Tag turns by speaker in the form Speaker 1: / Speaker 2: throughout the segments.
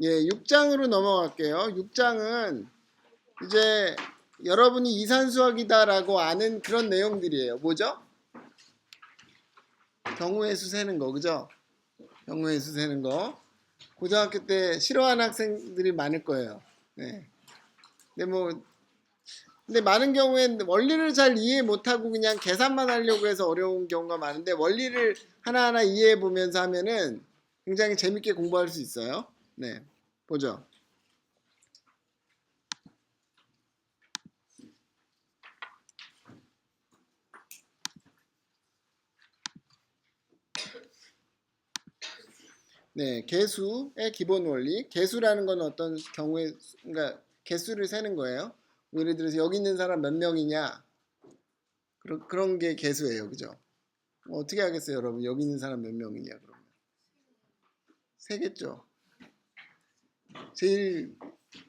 Speaker 1: 예, 6장으로 넘어갈게요. 6장은 이제 여러분이 이산수학이다라고 아는 그런 내용들이에요. 뭐죠? 경우의 수 세는 거, 그죠? 경우의 수 세는 거. 고등학교 때 싫어하는 학생들이 많을 거예요. 네. 근데 뭐, 근데 많은 경우엔 원리를 잘 이해 못하고 그냥 계산만 하려고 해서 어려운 경우가 많은데 원리를 하나하나 이해해 보면서 하면은 굉장히 재밌게 공부할 수 있어요. 네. 보죠. 네, 개수의 기본 원리. 개수라는 건 어떤 경우에 그러니까 개수를 세는 거예요. 예를 들어서 여기 있는 사람 몇 명이냐? 그런 그런 게 개수예요, 그죠? 뭐 어떻게 하겠어요, 여러분? 여기 있는 사람 몇 명이냐 그러면 세겠죠. 제일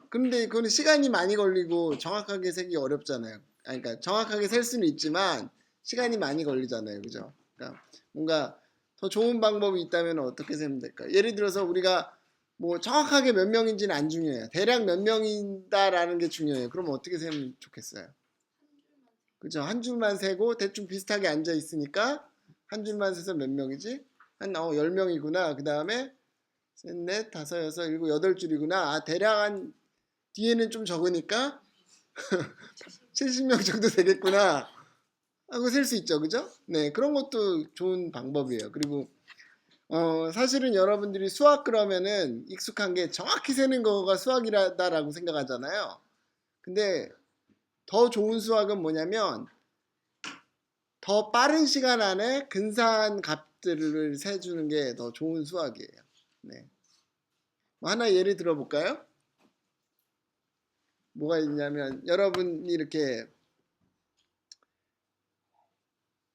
Speaker 1: 근데 그거는 시간이 많이 걸리고 정확하게 세기 어렵잖아요. 아니, 그러니까 정확하게 셀 수는 있지만 시간이 많이 걸리잖아요, 그죠? 그러니까 뭔가 더 좋은 방법이 있다면 어떻게 세면 될까? 예를 들어서 우리가 뭐 정확하게 몇 명인지는 안 중요해요. 대략 몇 명이다라는 게 중요해요. 그럼 어떻게 세면 좋겠어요? 그죠? 한 줄만 세고 대충 비슷하게 앉아 있으니까 한 줄만 세서 몇 명이지? 한 어, 10명이구나. 그 다음에 셋, 넷, 다섯, 여섯, 일곱, 여덟 줄이구나. 아, 대략 한 뒤에는 좀 적으니까 70명 정도 되겠구나. 하고 셀 수 있죠. 그죠? 네, 그런 것도 좋은 방법이에요. 그리고 어, 사실은 여러분들이 수학 그러면은 익숙한 게 정확히 세는 거가 수학이다라고 생각하잖아요. 근데 더 좋은 수학은 뭐냐면 더 빠른 시간 안에 근사한 값들을 세주는 게 더 좋은 수학이에요. 네. 뭐 하나 예를 들어볼까요? 뭐가 있냐면 여러분이 이렇게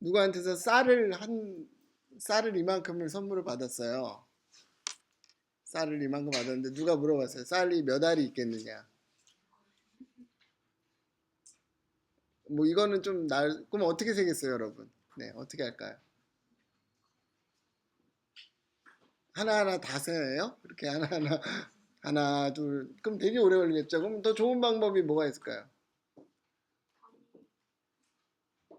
Speaker 1: 누구한테서 쌀을 한 쌀을 이만큼을 선물을 받았어요. 쌀을 이만큼 받았는데 누가 물어봤어요. 쌀이 몇 알이 있겠느냐? 뭐 이거는 좀 날, 그럼 어떻게 세겠어요, 여러분? 네, 어떻게 할까요? 하나하나 다 세요? 이렇게 하나하나 하나 둘 그럼 되게 오래 걸리겠죠. 그럼 더 좋은 방법이 뭐가 있을까요?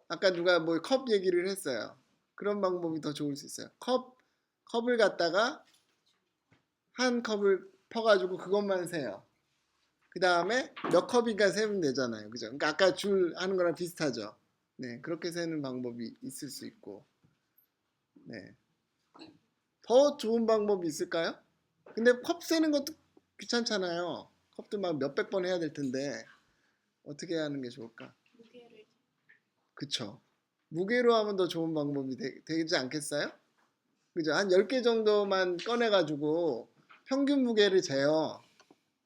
Speaker 1: 아까 누가 뭐 컵 얘기를 했어요. 그런 방법이 더 좋을 수 있어요. 컵 컵을 갖다가 한 컵을 퍼가지고 그것만 세요. 그 다음에 몇 컵인가 세면 되잖아요. 그죠? 그러니까 아까 줄 하는 거랑 비슷하죠. 네, 그렇게 세는 방법이 있을 수 있고. 네. 더 좋은 방법이 있을까요? 근데 컵 세는 것도 귀찮잖아요. 컵도 막 몇백 번 해야 될 텐데 어떻게 하는 게 좋을까?
Speaker 2: 무게를
Speaker 1: 그쵸. 무게로 하면 더 좋은 방법이 되, 지 않겠어요? 그죠? 한 10개 정도만 꺼내가지고 평균 무게를 재요.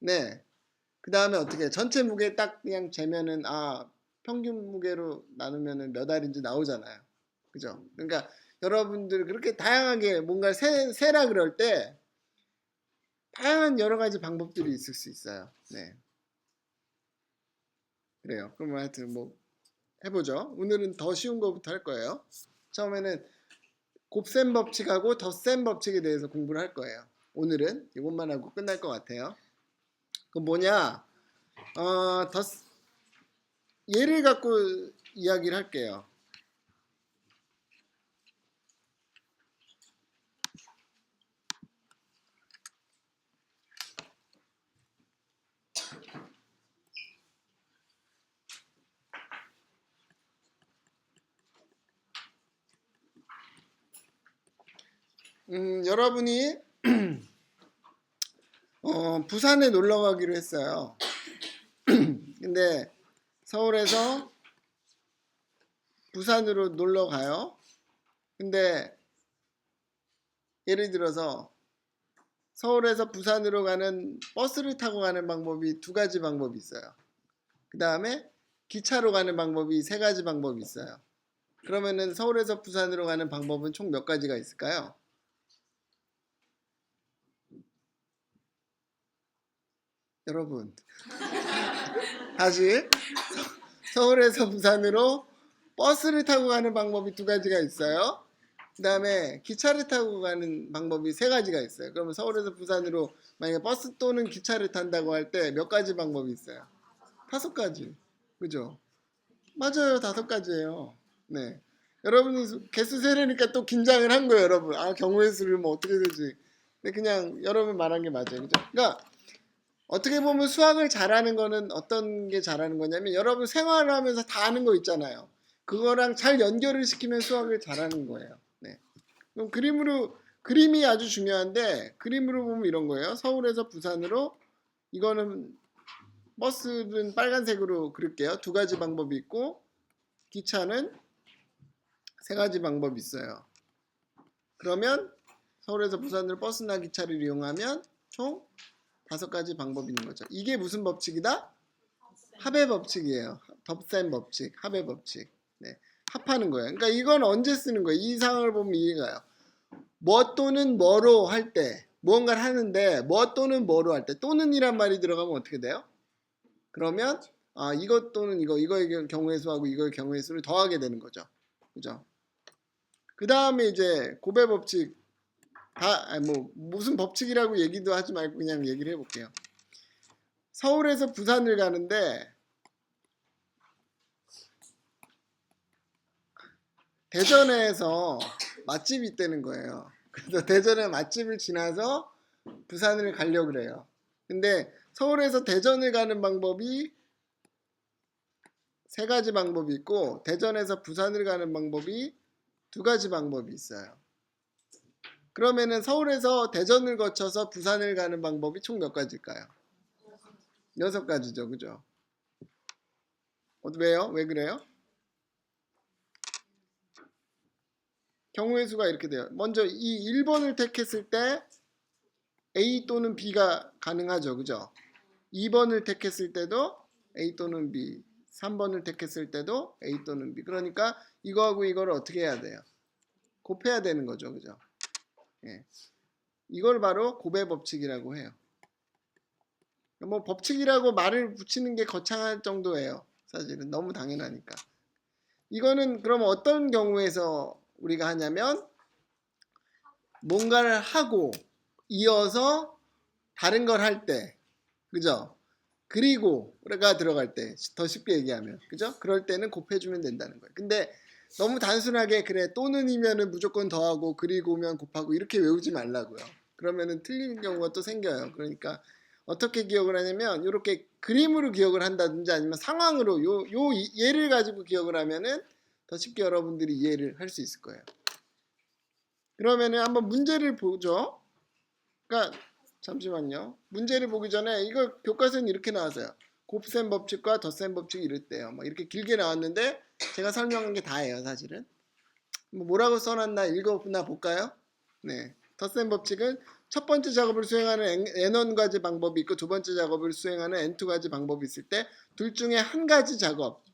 Speaker 1: 네. 그 다음에 어떻게, 전체 무게 딱 그냥 재면은, 아, 평균 무게로 나누면은 몇 알인지 나오잖아요. 그죠? 그러니까 여러분들 그렇게 다양하게 뭔가 세, 세라 그럴 때 다양한 여러 가지 방법들이 있을 수 있어요. 네. 그래요. 그럼 하여튼 뭐 해보죠. 오늘은 더 쉬운 거부터 할 거예요. 처음에는 곱셈 법칙하고 덧셈 법칙에 대해서 공부를 할 거예요. 오늘은 이것만 하고 끝날 것 같아요. 그 뭐냐? 어, 덧 예를 갖고 이야기를 할게요. 음, 여러분이 어, 부산에 놀러 가기로 했어요. 근데 서울에서 부산으로 놀러 가요. 근데 예를 들어서 서울에서 부산으로 가는 버스를 타고 가는 방법이 두 가지 방법이 있어요. 그 다음에 기차로 가는 방법이 세 가지 방법이 있어요. 그러면은 서울에서 부산으로 가는 방법은 총 몇 가지가 있을까요? 여러분 다시 서- 서울에서 부산으로 버스를 타고 가는 방법이 두 가지가 있어요. 그 다음에 기차를 타고 가는 방법이 세 가지가 있어요. 그러면 서울에서 부산으로 만약에 버스 또는 기차를 탄다고 할 때 몇 가지 방법이 있어요? 다섯 가지. 그죠? 맞아요. 다섯 가지예요. 네. 여러분이 수- 개수 세려니까 또 긴장을 한 거예요, 여러분. 아, 경우의 수를 뭐 어떻게 되지? 근데 그냥 여러분 말한 게 맞아요. 그죠? 그러니까 어떻게 보면 수학을 잘하는 거는 어떤 게 잘하는 거냐면 여러분 생활을 하면서 다 아는 거 있잖아요. 그거랑 잘 연결을 시키면 수학을 잘하는 거예요. 네. 그럼 그림으로 그림이 아주 중요한데 그림으로 보면 이런 거예요. 서울에서 부산으로 이거는 버스는 빨간색으로 그릴게요. 두 가지 방법이 있고 기차는 세 가지 방법이 있어요. 그러면 서울에서 부산으로 버스나 기차를 이용하면 총 다섯 가지 방법이 있는 거죠. 이게 무슨 법칙이다? 합의 법칙이에요. 덥센 법칙, 합의 법칙. 네. 합하는 거예요. 그러니까 이건 언제 쓰는 거예요? 이 상황을 보면 이해가요. 뭐 또는 뭐로 할 때, 무언가를 하는데 뭐 또는 뭐로 할 때, 또는이란 말이 들어가면 어떻게 돼요? 그러면 아 이것 또는 이거, 이거의 경우의 수하고 이거의 경우의 수를 더하게 되는 거죠. 그죠? 그 다음에 이제 고배 법칙 다, 뭐, 무슨 법칙이라고 얘기도 하지 말고 그냥 얘기를 해볼게요. 서울에서 부산을 가는데, 대전에서 맛집이 있다는 거예요. 그래서 대전에 맛집을 지나서 부산을 가려고 그래요. 근데 서울에서 대전을 가는 방법이 세 가지 방법이 있고, 대전에서 부산을 가는 방법이 두 가지 방법이 있어요. 그러면은 서울에서 대전을 거쳐서 부산을 가는 방법이 총 몇 가지일까요? 여섯 가지죠, 그죠? 어, 왜요? 왜 그래요? 경우의 수가 이렇게 돼요. 먼저 이 1번을 택했을 때 A 또는 B가 가능하죠, 그죠? 2번을 택했을 때도 A 또는 B, 3번을 택했을 때도 A 또는 B. 그러니까 이거하고 이거를 어떻게 해야 돼요? 곱해야 되는 거죠, 그죠? 예. 이걸 바로 고배 법칙이라고 해요. 뭐 법칙이라고 말을 붙이는 게 거창할 정도예요. 사실은 너무 당연하니까. 이거는 그럼 어떤 경우에서 우리가 하냐면 뭔가를 하고 이어서 다른 걸 할 때, 그죠? 그리고가 들어갈 때 더 쉽게 얘기하면, 그죠? 그럴 때는 곱해주면 된다는 거예요. 근데 너무 단순하게 그래 또는이면은 무조건 더하고 그리고면 곱하고 이렇게 외우지 말라고요. 그러면은 틀리는 경우가 또 생겨요. 그러니까 어떻게 기억을 하냐면 이렇게 그림으로 기억을 한다든지 아니면 상황으로 요, 요 이- 예를 가지고 기억을 하면은 더 쉽게 여러분들이 이해를 할 수 있을 거예요. 그러면은 한번 문제를 보죠. 그러니까 잠시만요. 문제를 보기 전에 이거 교과서는 이렇게 나왔어요. 곱셈 법칙과 덧셈 법칙이 이랬대요. 막 이렇게 길게 나왔는데 제가 설명한 게 다예요, 사실은. 뭐 뭐라고 써놨나 읽어나 볼까요? 네. 덧셈 법칙은 첫 번째 작업을 수행하는 N- N1 가지 방법이 있고 두 번째 작업을 수행하는 N2 가지 방법이 있을 때 둘 중에 한 가지 작업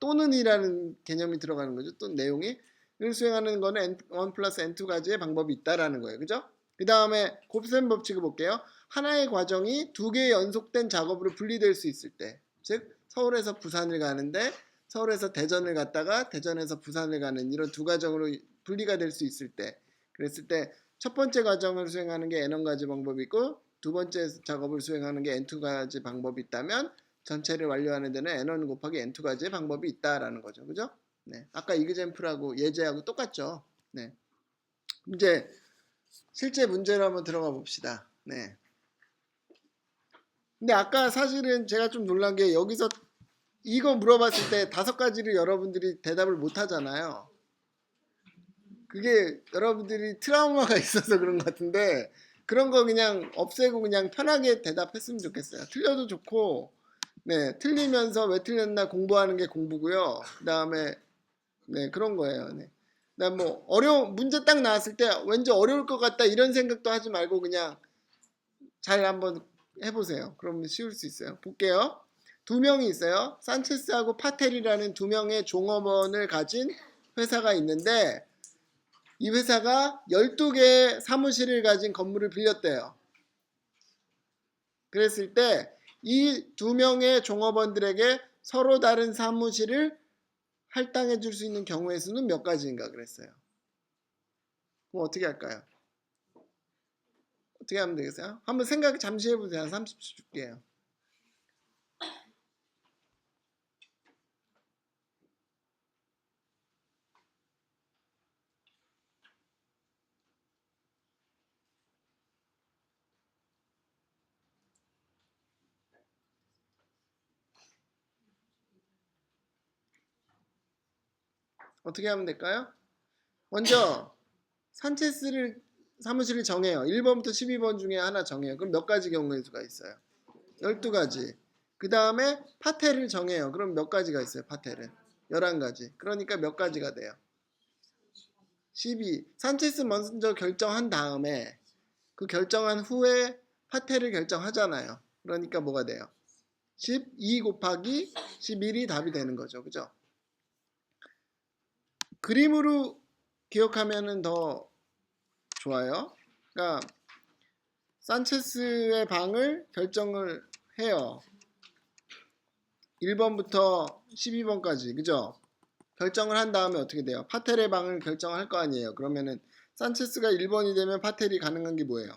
Speaker 1: 또는이라는 개념이 들어가는 거죠. 또 내용이 를 수행하는 거는 N1 플러스 N2 가지의 방법이 있다라는 거예요. 그죠? 그 다음에 곱셈 법칙을 볼게요. 하나의 과정이 두 개의 연속된 작업으로 분리될 수 있을 때, 즉 서울에서 부산을 가는데 서울에서 대전을 갔다가 대전에서 부산을 가는 이런 두 과정으로 분리가 될 수 있을 때, 그랬을 때 첫 번째 과정을 수행하는 게 N1 가지 방법이 있고 두 번째 작업을 수행하는 게 N2 가지 방법이 있다면 전체를 완료하는 데는 N1 곱하기 N2 가지의 방법이 있다라는 거죠. 그죠? 네. 아까 이그젠플하고 예제하고 똑같죠. 네. 이제 실제 문제로 한번 들어가 봅시다. 네. 근데 아까 사실은 제가 좀 놀란 게 여기서 이거 물어봤을 때 다섯 가지를 여러분들이 대답을 못 하잖아요. 그게 여러분들이 트라우마가 있어서 그런 것 같은데 그런 거 그냥 없애고 그냥 편하게 대답했으면 좋겠어요. 틀려도 좋고, 네, 틀리면서 왜 틀렸나 공부하는 게 공부고요. 그 다음에, 네, 그런 거예요. 네. 뭐 어려운 문제 딱 나왔을 때 왠지 어려울 것 같다 이런 생각도 하지 말고 그냥 잘 한번 해보세요. 그러면 쉬울 수 있어요. 볼게요. 두 명이 있어요. 산체스하고 파텔이라는 두 명의 종업원을 가진 회사가 있는데 이 회사가 12개의 사무실을 가진 건물을 빌렸대요. 그랬을 때 이 두 명의 종업원들에게 서로 다른 사무실을 할당해 줄 수 있는 경우의 수는 몇 가지인가 그랬어요. 그럼 어떻게 할까요? 어떻게 하면 되겠어요? 한번 생각 잠시 해보세요. 한 30초 줄게요. 어떻게 하면 될까요? 먼저 산체스를 사무실을 정해요. 1번부터 12번 중에 하나 정해요. 그럼 몇 가지 경우의 수가 있어요? 12가지. 그 다음에 파테를 정해요. 그럼 몇 가지가 있어요? 파테는 11가지. 그러니까 몇 가지가 돼요? 12. 산체스 먼저 결정한 다음에 그 결정한 후에 파테를 결정하잖아요. 그러니까 뭐가 돼요? 12 곱하기 11이 답이 되는 거죠. 그죠? 그림으로 기억하면은 더 좋아요. 그러니까 산체스의 방을 결정을 해요. 1번부터 12번까지. 그죠? 결정을 한 다음에 어떻게 돼요? 파텔의 방을 결정할 거 아니에요. 그러면은 산체스가 1번이 되면 파텔이 가능한 게 뭐예요?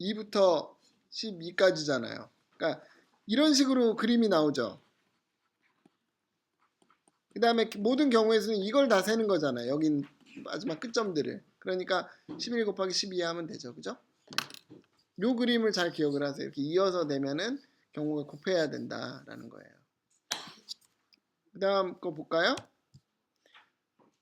Speaker 1: 2부터 12까지잖아요. 그러니까 이런 식으로 그림이 나오죠. 그 다음에 모든 경우에서는 이걸 다 세는 거잖아요. 여긴 마지막 끝점들을. 그러니까 11 곱하기 12 하면 되죠. 그죠? 네. 요 그림을 잘 기억을 하세요. 이렇게 이어서 되면은 경우가 곱해야 된다라는 거예요. 그 다음 거 볼까요?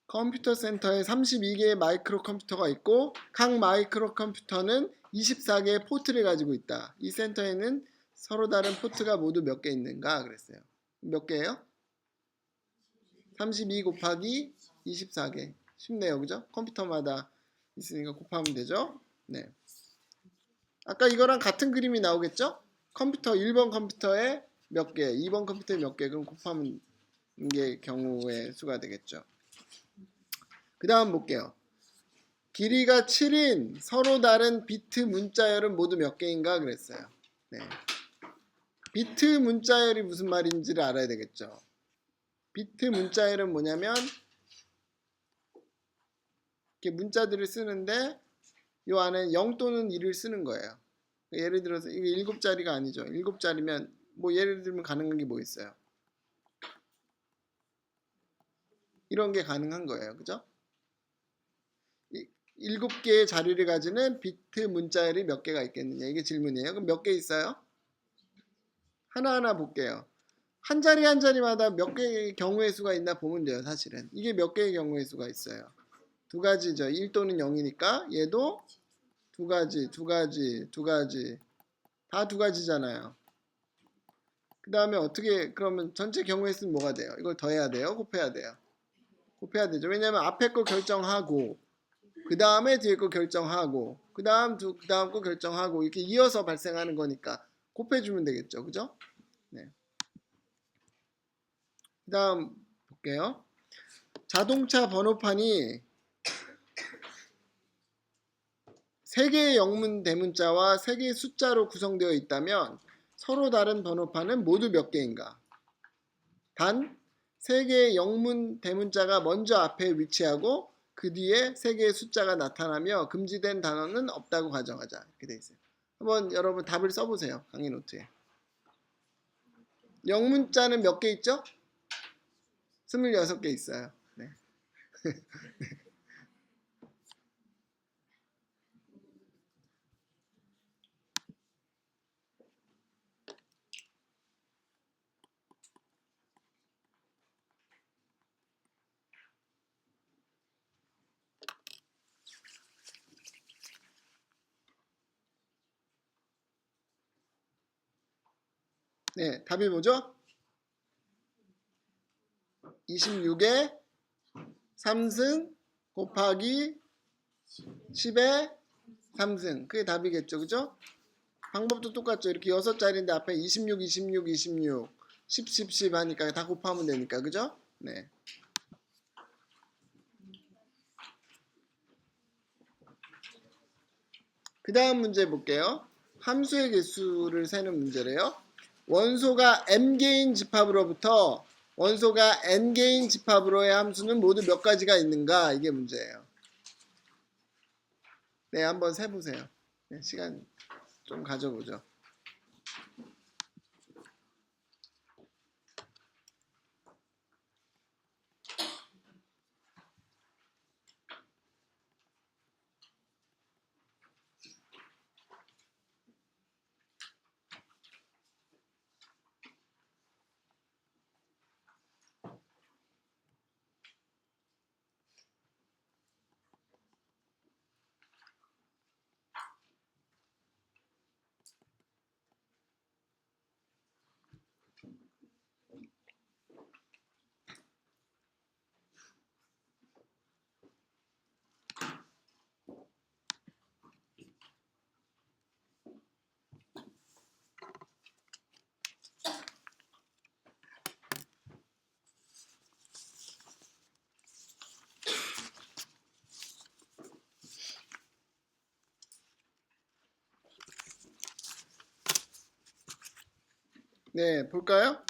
Speaker 1: 컴퓨터 센터에 32개의 마이크로 컴퓨터가 있고 각 마이크로 컴퓨터는 24개의 포트를 가지고 있다. 이 센터에는 서로 다른 포트가 모두 몇 개 있는가 그랬어요. 몇 개예요? 32 곱하기 24개. 쉽네요. 그죠? 컴퓨터마다 있으니까 곱하면 되죠? 네. 아까 이거랑 같은 그림이 나오겠죠? 컴퓨터 1번 컴퓨터에 몇 개, 2번 컴퓨터에 몇 개, 그럼 곱하면 이게 경우의 수가 되겠죠. 그 다음 볼게요. 길이가 7인 서로 다른 비트 문자열은 모두 몇 개인가 그랬어요. 네. 비트 문자열이 무슨 말인지를 알아야 되겠죠. 비트 문자열은 뭐냐면 이렇게 문자들을 쓰는데 요 안에 0 또는 1을 쓰는 거예요. 예를 들어서 이게 7자리가 아니죠. 7자리면 뭐 예를 들면 가능한 게 뭐 있어요? 이런 게 가능한 거예요. 그죠? 7개의 자리를 가지는 비트 문자열이 몇 개가 있겠느냐 이게 질문이에요. 그럼 몇 개 있어요? 하나하나 볼게요. 한 자리 한 자리마다 몇 개의 경우의 수가 있나 보면 돼요, 사실은. 이게 몇 개의 경우의 수가 있어요. 두 가지죠. 1 또는 0이니까 얘도 두 가지, 두 가지, 두 가지. 다 두 가지잖아요. 그 다음에 어떻게 그러면 전체 경우의 수는 뭐가 돼요? 이걸 더해야 돼요? 곱해야 돼요? 곱해야 되죠. 왜냐면 앞에 거 결정하고 그 다음에 뒤에 거 결정하고 그 다음 두, 그 다음 거 결정하고 이렇게 이어서 발생하는 거니까 곱해주면 되겠죠. 그죠? 네. 그 다음 볼게요. 자동차 번호판이 세 개의 영문 대문자와 세 개의 숫자로 구성되어 있다면 서로 다른 번호판은 모두 몇 개인가? 단세 개의 영문 대문자가 먼저 앞에 위치하고 그 뒤에 세 개의 숫자가 나타나며 금지된 단어는 없다고 가정하자. 이렇게 돼 있어요. 한번 여러분 답을 써보세요. 강의 노트에. 영문자는 몇 개 있죠? 26개 있어요. 네. 네, 답이 뭐죠? 26에 3승 곱하기 10에 3승. 그게 답이겠죠. 그죠? 방법도 똑같죠. 이렇게 6자리인데 앞에 26, 26, 26, 10, 10, 10 하니까 다 곱하면 되니까. 그죠? 네. 그 다음 문제 볼게요. 함수의 개수를 세는 문제래요. 원소가 m개인 집합으로부터 원소가 n 개인 집합으로의 함수는 모두 몇 가지가 있는가 이게 문제예요. 네, 한번 세보세요. 네, 시간 좀 가져보죠. 네, 볼까요?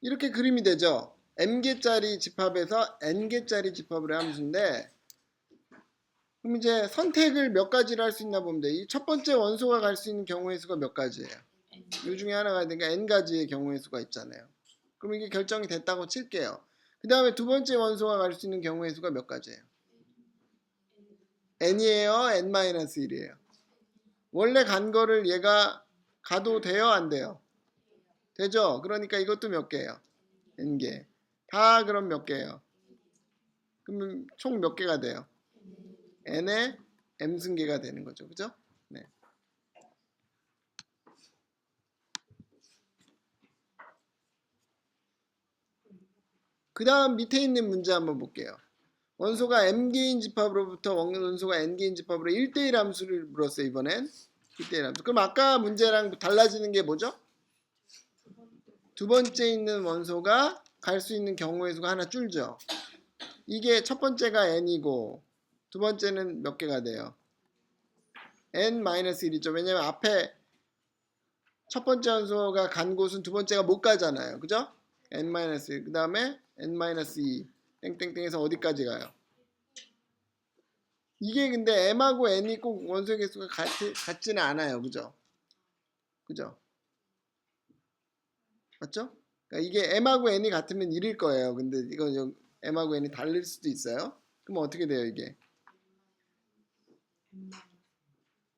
Speaker 1: 이렇게 그림이 되죠. m개짜리 집합에서 n개짜리 집합을 함수인데 그럼 이제 선택을 몇 가지를 할 수 있나 보면 돼. 이 첫 번째 원소가 갈 수 있는 경우의 수가 몇 가지예요? 이 중에 하나가 되니까 n 가지의 경우의 수가 있잖아요. 그럼 이게 결정이 됐다고 칠게요. 그 다음에 두 번째 원소가 갈 수 있는 경우의 수가 몇 가지예요? n이에요? n-1이에요? 원래 간 거를 얘가 가도 돼요? 안 돼요? 되죠? 그러니까 이것도 몇 개예요? n개. 다 그럼 몇 개예요? 그러면 총몇 개가 돼요? n의 m승계가 되는 거죠. 그죠? 네. 그 다음 밑에 있는 문제 한번 볼게요. 원소가 m개인 집합으로부터 원소가 n개인 집합으로 1대1 함수를 물었어요. 이번엔 1대1 함수. 그럼 아까 문제랑 달라지는 게 뭐죠? 두 번째 있는 원소가 갈 수 있는 경우의 수가 하나 줄죠. 이게 첫 번째가 n이고 두 번째는 몇 개가 돼요? n-1이죠. 왜냐면 앞에 첫 번째 원소가 간 곳은 두 번째가 못 가잖아요. 그죠? n-1. 그 다음에 n-2 땡땡땡에서 어디까지 가요? 이게 근데 m하고 n이 꼭 원소의 개수가 같지, 같지는 않아요. 그죠? 그죠? 맞죠? 그러니까 이게 m하고 n이 같으면 1일 거예요. 근데 이거 여- m하고 n이 다를 수도 있어요. 그럼 어떻게 돼요, 이게?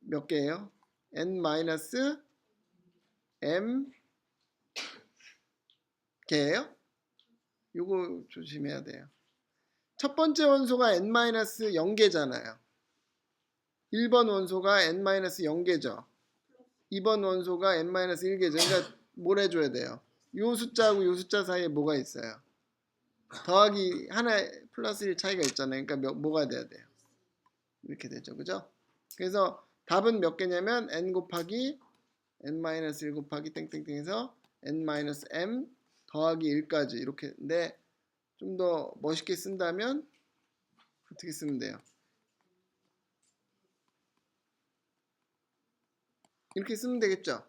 Speaker 1: 몇 개예요? n 마이너스 m 개예요? 요거 조심해야 돼요. 첫 번째 원소가 n 마이너스 0개잖아요. 1번 원소가 n 마이너스 0개죠. 2번 원소가 n 마이너스 1개죠. 그러니까 뭘 해줘야 돼요? 요 숫자하고 요 숫자 사이에 뭐가 있어요? 더하기 하나 플러스 1 차이가 있잖아요. 그러니까 몇- 뭐가 돼야 돼요? 이렇게 되죠. 그죠? 그래서 답은 몇 개냐면 n 곱하기 n-1 곱하기 땡땡땡에서 n-m 더하기 1까지 이렇게인데 좀 더 멋있게 쓴다면 어떻게 쓰면 돼요? 이렇게 쓰면 되겠죠?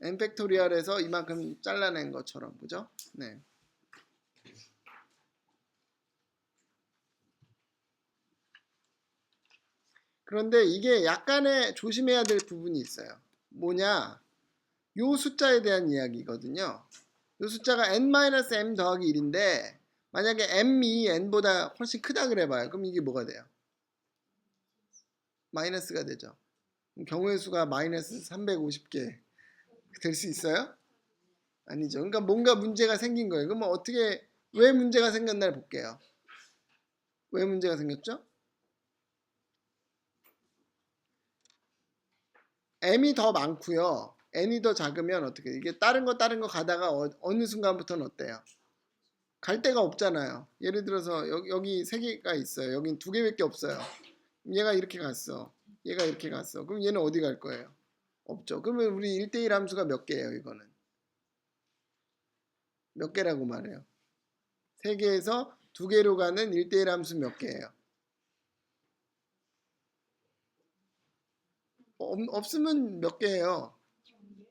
Speaker 1: N 팩토리얼에서 이만큼 잘라낸 것처럼 그죠? 네. 그런데 이게 약간의 조심해야 될 부분이 있어요. 뭐냐? 요 숫자에 대한 이야기거든요. 요 숫자가 n-m 더하기 1인데 만약에 m이 n보다 훨씬 크다 그래봐요. 그럼 이게 뭐가 돼요? 마이너스가 되죠. 경우의 수가 마이너스 350개 될 수 있어요? 아니죠. 그러니까 뭔가 문제가 생긴 거예요. 그러면 어떻게 왜 문제가 생겼나를 볼게요. 왜 문제가 생겼죠? m이 더 많고요. n이 더 작으면 어떻게 이게 다른 거 다른 거 가다가 어, 느 순간부터는 어때요? 갈 데가 없잖아요. 예를 들어서 여기, 여기 세 개가 있어요. 여긴 두 개밖에 없어요. 얘가 이렇게 갔어. 얘가 이렇게 갔어. 그럼 얘는 어디 갈 거예요? 없죠. 그러면 우리 1대1 함수가 몇 개예요, 이거는? 몇 개라고 말해요? 세 개에서 두 개로 가는 1대1 함수 몇 개예요? 없, 없으면 몇 개예요?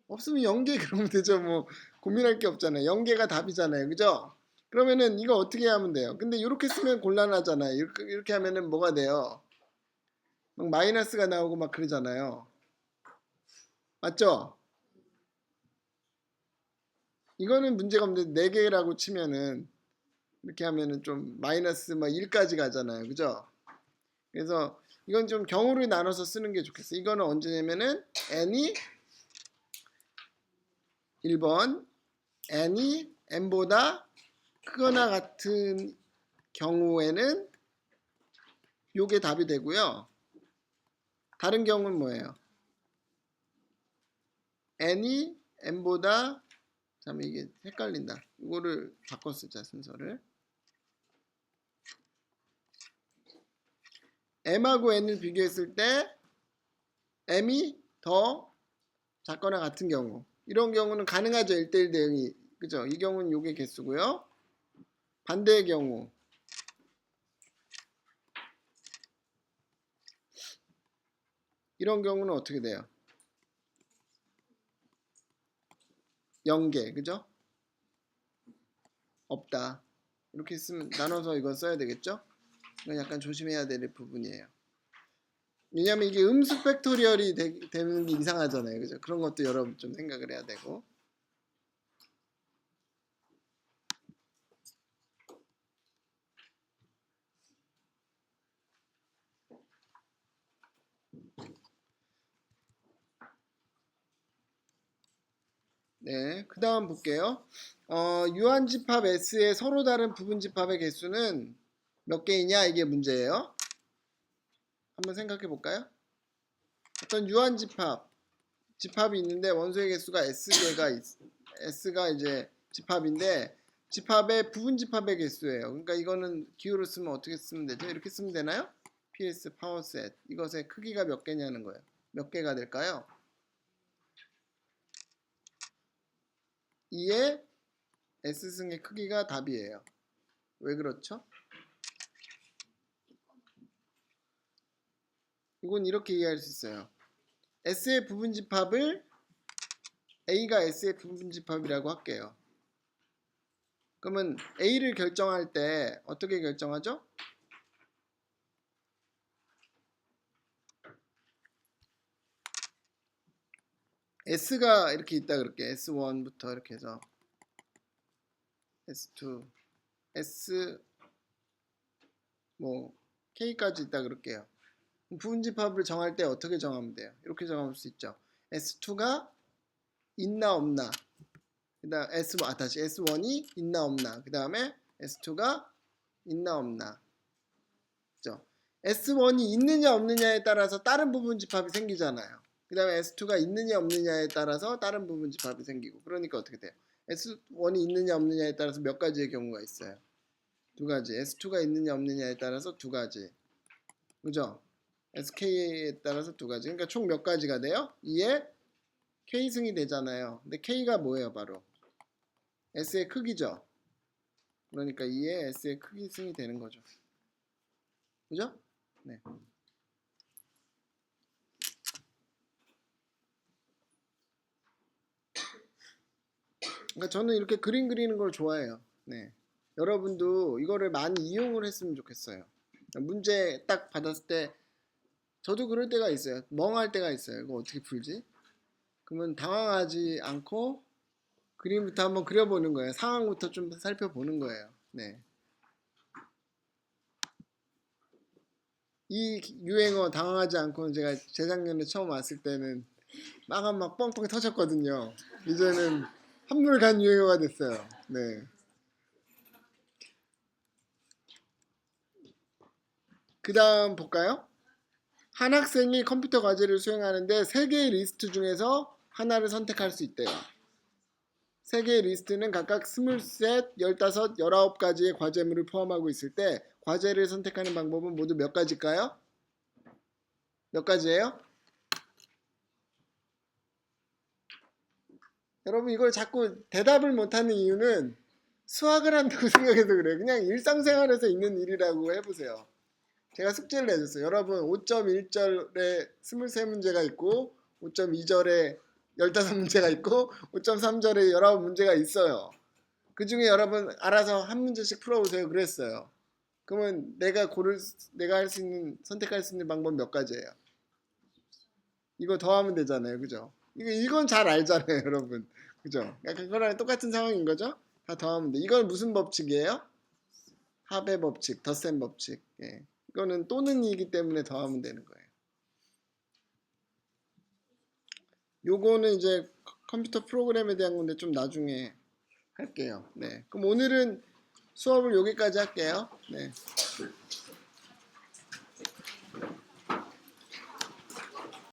Speaker 1: 없으면 0개 그러면 되죠. 뭐 고민할 게 없잖아요. 연계가 답이잖아요. 그죠? 그러면은 이거 어떻게 하면 돼요? 근데 이렇게 쓰면 곤란하잖아요. 이렇게, 이렇게 하면은 뭐가 돼요? 막 마이너스가 나오고 막 그러잖아요. 맞죠? 이거는 문제가 없는데 4개라고 치면은 이렇게 하면은 좀 마이너스 막 1까지 가잖아요. 그죠? 그래서 이건 좀 경우를 나눠서 쓰는 게 좋겠어요. 이거는 언제냐면은 n이 1번 n이 n보다 크거나 같은 경우에는 요게 답이 되고요. 다른 경우는 뭐예요? N이 n보다 잠깐 이게 헷갈린다. 이거를 바꿔 쓰자 순서를. m하고 n을 비교했을 때 m이 더 작거나 같은 경우. 이런 경우는 가능하죠 1대1 대응이. 그죠? 이 경우는 요게 개수고요. 반대의 경우. 이런 경우는 어떻게 돼요 0개 그죠 없다 이렇게 쓰면 나눠서 이거 써야 되겠죠 이건 약간 조심해야 될 부분이에요. 왜냐면 이게 음수 팩토리얼이 되, 되는 게 이상하잖아요. 그죠? 그런 것도 여러분 좀 생각을 해야 되고. 네, 그 다음 볼게요. 어, 유한집합 S의 서로 다른 부분집합의 개수는 몇 개이냐 이게 문제예요. 한번 생각해 볼까요? 어떤 유한 집합 집합이 있는데 원소의 개수가 s개가 있, s가 이제 집합인데 집합의 부분 집합의 개수예요. 그러니까 이거는 기호로 쓰면 어떻게 쓰면 되죠? 이렇게 쓰면 되나요? ps 파워셋 이것의 크기가 몇 개냐는 거예요. 몇 개가 될까요? 2의 s승의 크기가 답이에요. 왜 그렇죠? 이건 이렇게 이해할 수 있어요. S의 부분집합을 A가 S의 부분집합이라고 할게요. 그러면 A를 결정할 때 어떻게 결정하죠? S가 이렇게 있다 그럴게. S1부터 이렇게 해서 S2, S 뭐 K까지 있다 그럴게요. 부분집합을 정할 때 어떻게 정하면 돼요? 이렇게 정할 수 있죠. S2가 있나 없나. 그 다음 S1 아 다시 S1이 있나 없나. 그 다음에 S2가 있나 없나. 그죠? S1이 있느냐 없느냐에 따라서 다른 부분 집합이 생기잖아요. 그 다음에 S2가 있느냐 없느냐에 따라서 다른 부분 집합이 생기고. 그러니까 어떻게 돼요? S1이 있느냐 없느냐에 따라서 몇 가지의 경우가 있어요. 두 가지. S2가 있느냐 없느냐에 따라서 두 가지. 그죠? SK에 따라서 두 가지. 그러니까 총 몇 가지가 돼요? 2에 K승이 되잖아요. 근데 K가 뭐예요, 바로? S의 크기죠. 그러니까 2에 S의 크기 승이 되는 거죠. 그죠? 네. 그러니까 저는 이렇게 그림 그리는 걸 좋아해요. 네. 여러분도 이거를 많이 이용을 했으면 좋겠어요. 문제 딱 받았을 때 저도 그럴 때가 있어요. 멍할 때가 있어요. 이거 어떻게 풀지? 그러면 당황하지 않고 그림부터 한번 그려보는 거예요. 상황부터 좀 살펴보는 거예요. 네. 이 유행어 당황하지 않고는 제가 재작년에 처음 왔을 때는 막은 막 뻥뻥 터졌거든요. 이제는 한물 간 유행어가 됐어요. 네. 그 다음 볼까요? 한 학생이 컴퓨터 과제를 수행하는데 세 개의 리스트 중에서 하나를 선택할 수 있대요. 세 개의 리스트는 각각 23, 15, 19가지의 과제물을 포함하고 있을 때 과제를 선택하는 방법은 모두 몇 가지일까요? 몇 가지예요? 여러분 이걸 자꾸 대답을 못하는 이유는 수학을 한다고 생각해서 그래요. 그냥 일상생활에서 있는 일이라고 해보세요. 제가 숙제를 내줬어요. 여러분 5.1절에 23문제가 있고 5.2절에 15문제가 있고 5.3절에 19문제가 있어요. 그 중에 여러분 알아서 한 문제씩 풀어보세요. 그랬어요. 그러면 내가 고를 수- 내가 할 수 있는 선택할 수 있는 방법 몇 가지예요? 이거 더하면 되잖아요. 그죠? 이건 잘 알잖아요, 여러분. 그죠? 약간 그거랑 똑같은 상황인 거죠? 다 더하면 돼. 이건 무슨 법칙이에요? 합의 법칙, 덧셈 법칙. 예. 이거는 또는이기 때문에 더하면 되는 거예요. 요거는 이제 컴퓨터 프로그램에 대한 건데 좀 나중에 할게요. 네. 그럼 오늘은 수업을 여기까지 할게요. 네.